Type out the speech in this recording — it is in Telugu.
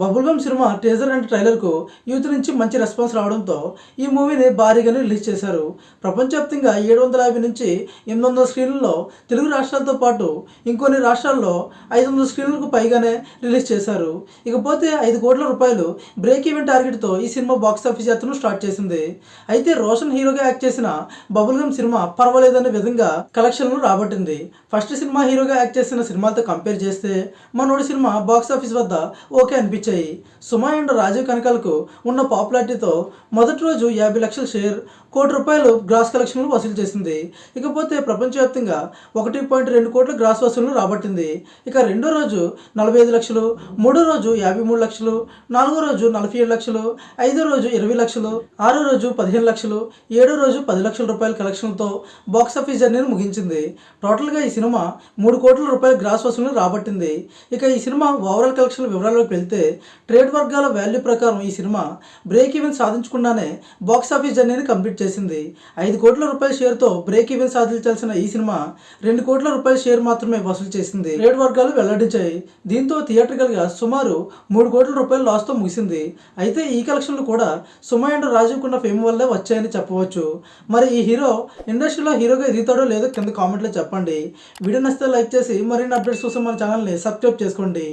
బబుల్గమ్ సినిమా టీజర్ అండ్ ట్రైలర్కు యూత్ నుంచి మంచి రెస్పాన్స్ రావడంతో ఈ మూవీని భారీగానే రిలీజ్ చేశారు. ప్రపంచవ్యాప్తంగా ఏడు వందల యాభై నుంచి ఎనిమిది వందల స్క్రీన్లలో తెలుగు రాష్ట్రాలతో పాటు ఇంకొన్ని రాష్ట్రాల్లో ఐదు వందల స్క్రీన్లకు పైగానే రిలీజ్ చేశారు. ఇకపోతే ఐదు కోట్ల రూపాయలు బ్రేక్ ఈవెన్ టార్గెట్తో ఈ సినిమా బాక్స్ ఆఫీస్ యాత్రను స్టార్ట్ చేసింది. అయితే రోషన్ హీరోగా యాక్ట్ చేసిన బబుల్గమ్ సినిమా పర్వాలేదనే విధంగా కలెక్షన్లు రాబట్టింది. ఫస్ట్ సినిమా హీరోగా యాక్ట్ చేసిన సినిమాలతో కంపేర్ చేస్తే మనోడి సినిమా బాక్స్ ఆఫీస్ వద్ద ఓకే అనిపించింది. అనిపించాయి సుమా అండ్ రాజీవ్ కనకాలకు ఉన్న పాపులారిటీతో మొదటి రోజు యాభై లక్షల షేర్ కోటి రూపాయలు గ్రాస్ కలెక్షన్లు వసూలు చేసింది. ఇకపోతే ప్రపంచవ్యాప్తంగా ఒకటి పాయింట్ రెండు కోట్ల గ్రాస్ వసూలు రాబట్టింది. ఇక రెండో రోజు నలభై ఐదు లక్షలు మూడో రోజు యాభై మూడు లక్షలు నాలుగో రోజు నలభై ఏడు లక్షలు ఐదో రోజు ఇరవై లక్షలు ఆరో రోజు పదిహేను లక్షలు ఏడో రోజు పది లక్షల రూపాయల కలెక్షన్లతో బాక్స్ ఆఫీస్ జర్నీని ముగించింది. టోటల్గా ఈ సినిమా మూడు కోట్ల రూపాయల గ్రాస్ వసూలు రాబట్టింది. ఇక ఈ సినిమా ఓవరాల్ కలెక్షన్ వివరాల్లోకి వెళ్తే ట్రేడ్ వర్గాల వాల్యూ ప్రకారం ఈ సినిమా బ్రేక్ ఈవెన్ సాధించకుండానే బాక్స్ ఆఫీస్ జర్నీని కంప్లీట్ చేసింది. ఐదు కోట్ల రూపాయల షేర్తో బ్రేక్ ఈవెన్ సాధించాల్సిన ఈ సినిమా రెండు కోట్ల రూపాయల షేర్ మాత్రమే వసూలు చేసింది. ట్రేడ్ వర్గాలు వెల్లడించాయి. దీంతో థియేట్రికల్గా సుమారు మూడు కోట్ల రూపాయల లాస్తో ముగిసింది. అయితే ఈ కలెక్షన్లు కూడా సుమా అండ్ రాజీవ్కున్న ఫేమ్ వల్లే వచ్చాయని చెప్పవచ్చు. మరి ఈ హీరో ఇండస్ట్రీలో హీరోగా ఎదుగుతాడో లేదో కింద కామెంట్లో చెప్పండి. వీడియో నచ్చితే లైక్ చేసి మరిన్ని అప్డేట్స్ కోసం మన ఛానల్ని సబ్స్క్రైబ్ చేసుకోండి.